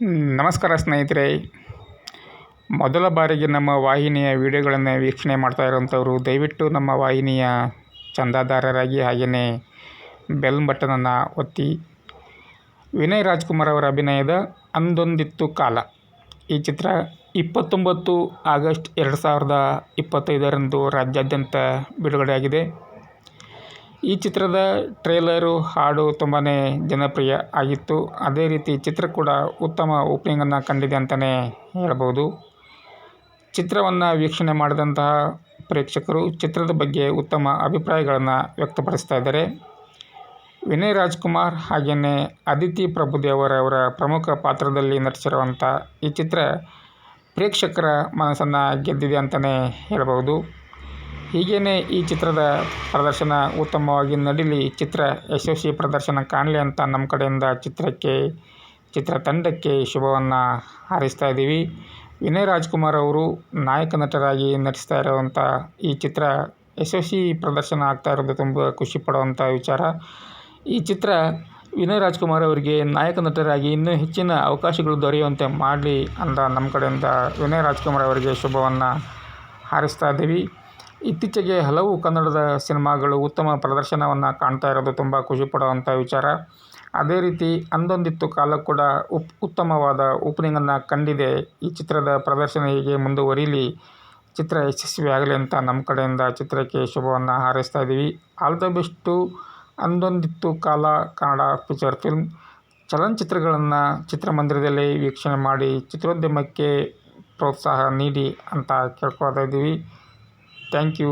ನಮಸ್ಕಾರ ಸ್ನೇಹಿತರೆ. ಮೊದಲ ಬಾರಿಗೆ ನಮ್ಮ ವಾಹಿನಿಯ ವಿಡಿಯೋಗಳನ್ನು ವೀಕ್ಷಣೆ ಮಾಡ್ತಾ ಇರುವಂಥವರು, ದಯವಿಟ್ಟು ನಮ್ಮ ವಾಹಿನಿಯ ಚಂದಾದಾರರಾಗಿ ಹಾಗೆಯೇ ಬೆಲ್ ಬಟನನ್ನು ಒತ್ತಿ. ವಿನಯ್ ರಾಜ್ಕುಮಾರ್ ಅವರ ಅಭಿನಯದ ಅಂದೊಂದಿತ್ತು ಕಾಲ. ಈ ಚಿತ್ರ ಇಪ್ಪತ್ತೊಂಬತ್ತು ಆಗಸ್ಟ್ ಎರಡು ಸಾವಿರದ ಇಪ್ಪತ್ತೈದರಂದು ರಾಜ್ಯಾದ್ಯಂತ ಬಿಡುಗಡೆಯಾಗಿದೆ. ಈ ಚಿತ್ರದ ಟ್ರೇಲರು, ಹಾಡು ತುಂಬಾ ಜನಪ್ರಿಯ ಆಗಿತ್ತು. ಅದೇ ರೀತಿ ಚಿತ್ರ ಕೂಡ ಉತ್ತಮ ಓಪನಿಂಗನ್ನು ಕಂಡಿದೆ ಅಂತಲೇ ಹೇಳ್ಬೋದು. ಚಿತ್ರವನ್ನು ವೀಕ್ಷಣೆ ಮಾಡಿದಂತಹ ಪ್ರೇಕ್ಷಕರು ಚಿತ್ರದ ಬಗ್ಗೆ ಉತ್ತಮ ಅಭಿಪ್ರಾಯಗಳನ್ನು ವ್ಯಕ್ತಪಡಿಸ್ತಾ ಇದ್ದಾರೆ. ವಿನಯ್ ರಾಜ್ಕುಮಾರ್ ಹಾಗೆಯೇ ಅದಿತಿ ಪ್ರಭುದೇವರವರ ಪ್ರಮುಖ ಪಾತ್ರದಲ್ಲಿ ನಟಿಸಿರುವಂಥ ಈ ಚಿತ್ರ ಪ್ರೇಕ್ಷಕರ ಮನಸ್ಸನ್ನು ಗೆದ್ದಿದೆ ಅಂತಲೇ ಹೇಳ್ಬೋದು. ಹೀಗೇ ಈ ಚಿತ್ರದ ಪ್ರದರ್ಶನ ಉತ್ತಮವಾಗಿ ನಡೀಲಿ. ಚಿತ್ರ ಯಶಸ್ವಿ ಪ್ರದರ್ಶನ ಕಾಣಲಿ ಅಂತ ನಮ್ಮ ಕಡೆಯಿಂದ ಚಿತ್ರಕ್ಕೆ ಚಿತ್ರತಂಡಕ್ಕೆ ಶುಭವನ್ನು ಹಾರಿಸ್ತಾ ಇದ್ದೀವಿ. ವಿನಯ್ ರಾಜ್ಕುಮಾರ್ ಅವರು ನಾಯಕ ನಟರಾಗಿ ನಟಿಸ್ತಾ ಇರೋವಂಥ ಈ ಚಿತ್ರ ಯಶಸ್ವಿ ಪ್ರದರ್ಶನ ಆಗ್ತಾ ಇರೋದು ತುಂಬ ಖುಷಿ ಪಡುವಂಥ ವಿಚಾರ. ಈ ಚಿತ್ರ ವಿನಯ್ ರಾಜ್ಕುಮಾರ್ ಅವರಿಗೆ ನಾಯಕ ನಟರಾಗಿ ಇನ್ನೂ ಹೆಚ್ಚಿನ ಅವಕಾಶಗಳು ದೊರೆಯುವಂತೆ ಮಾಡಲಿ ಅಂತ ನಮ್ಮ ಕಡೆಯಿಂದ ವಿನಯ್ ರಾಜ್ಕುಮಾರ್ ಅವರಿಗೆ ಶುಭವನ್ನು ಹಾರಿಸ್ತಾ ಇದ್ದೀವಿ. ಇತ್ತೀಚೆಗೆ ಹಲವು ಕನ್ನಡದ ಸಿನಿಮಾಗಳು ಉತ್ತಮ ಪ್ರದರ್ಶನವನ್ನು ಕಾಣ್ತಾ ಇರೋದು ತುಂಬ ಖುಷಿ ಪಡುವಂಥ ವಿಚಾರ. ಅದೇ ರೀತಿ ಅಂದೊಂದಿತ್ತು ಕಾಲ ಕೂಡ ಉಪ್, ಉತ್ತಮವಾದ ಓಪನಿಂಗನ್ನು ಕಂಡಿದೆ. ಈ ಚಿತ್ರದ ಪ್ರದರ್ಶನ ಹೀಗೆ ಮುಂದುವರಿಲಿ, ಚಿತ್ರ ಯಶಸ್ವಿ ಆಗಲಿ ಅಂತ ನಮ್ಮ ಕಡೆಯಿಂದ ಚಿತ್ರಕ್ಕೆ ಶುಭವನ್ನು ಹಾರೈಸ್ತಾ ಇದ್ದೀವಿ ಆಲ್ ದ ಬೆಸ್ಟು ಅಂದೊಂದಿತ್ತು ಕಾಲ ಕನ್ನಡ ಫೀಚರ್ ಫಿಲ್ಮ್. ಚಲನಚಿತ್ರಗಳನ್ನು ಚಿತ್ರಮಂದಿರದಲ್ಲಿ ವೀಕ್ಷಣೆ ಮಾಡಿ ಚಿತ್ರೋದ್ಯಮಕ್ಕೆ ಪ್ರೋತ್ಸಾಹ ನೀಡಿ ಅಂತ ಕೇಳ್ಕೊಳ್ತಾ ಇದ್ದೀವಿ ಥ್ಯಾಂಕ್ ಯು